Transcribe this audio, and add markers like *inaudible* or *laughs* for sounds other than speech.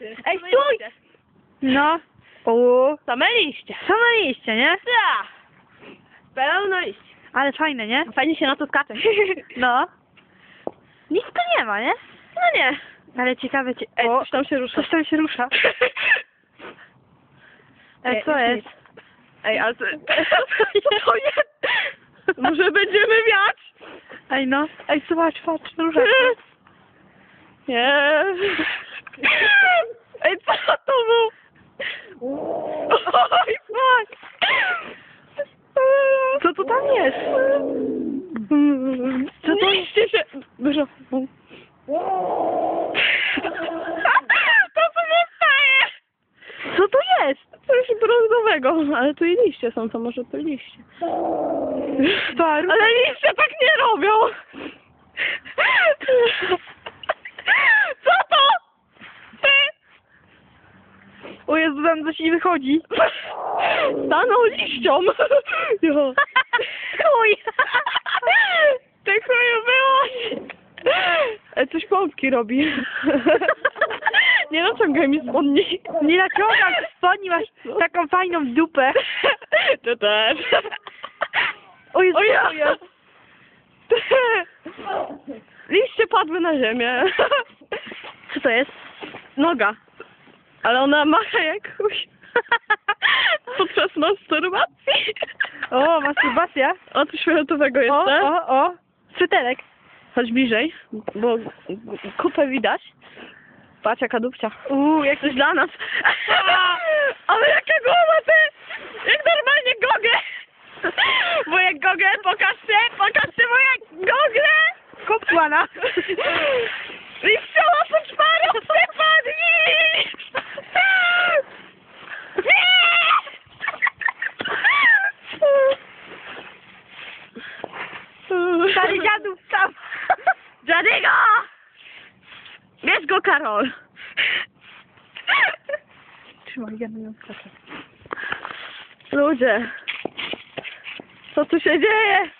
Ej, stój! No. O, Same liście. same liście, nie? Ja. Pełno liści. Ale fajne, nie? Fajnie się na to skacze. *laughs* No. Nic tu nie ma, nie? No nie. Ale ciekawe, cie... Ej, coś tam się rusza. coś tam się rusza. Ej, co jest? Ej, ale to... *laughs* Co jest? Może będziemy wiać? Ej, no. Ej, zobacz, patrz, rusza się. Nie. Ej, co to był? Oj, fuck. Co tu tam jest? Co to się... Dużo. To co się staje? Co to jest? Coś brązowego, ale tu i liście są, to może to liście. Paru. Ale liście tak nie robią! Co to? Ty! O Jezu, tam coś mi wychodzi. Stanął liścią! Chuj. *laughs* Tak chuju było! E, coś pompki robi. *laughs* Nie naciągaj mi spodni. Nie naciągam spodni, masz taką fajną dupę. *laughs* To też. O Jezu, O ja. Liście padły na ziemię. Co to jest? Noga. Ale ona macha jak chuj. Podczas masturbacji. O, masturbacja. O, coś fioletowego jest, O, tak? o, o. Sweterek. Chodź bliżej, bo kupę widać. Patrz jaka dupcia. Uuu, jak Coś dla nas. *laughs* Ale jaka głowa ty! Jak normalnie gogę! *laughs* Moje gogę, pokażcie, pokażcie moje gogę! kopłana. Liściowa po czwarą przepadnij! Dziadów tam. Dziadygo! Bierz go, Karol! Trzymaj, ja na nią skaczę. Ludzie, co tu się dzieje?